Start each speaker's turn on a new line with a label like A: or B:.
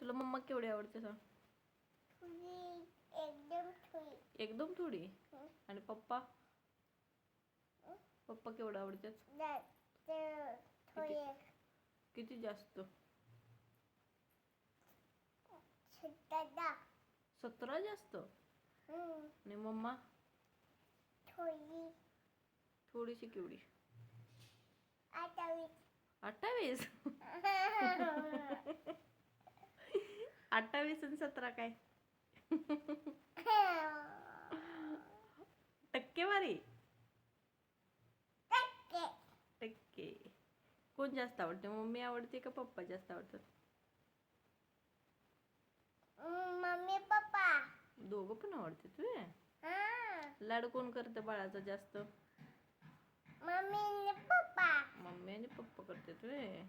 A: तुला मम्मा केवढी आवडते सांग.
B: थोडी एकदम थोडी.
A: एकदम थोडी. आणि पप्पा? पप्पा केवढं आवडतात? किती? जास्त? सतरा. जास्त. आणि मम्मा?
B: थोडी.
A: थोडीशी केवढी?
B: अठ्ठावीस.
A: अठ्ठावीस? अठ्ठावीस आणि सतरा काय? टक्केवारी? टक्के. कोण जास्त आवडते? मम्मी आवडते का पप्पा जास्त आवडतात?
B: Mummy papa.
A: दोघं पण आवडते तुझे?
B: हा.
A: लाड कोण करतं बाळाचा जास्त?
B: मम्मी आणि पप्पा.
A: मम्मी आणि पप्पा करते तुझे?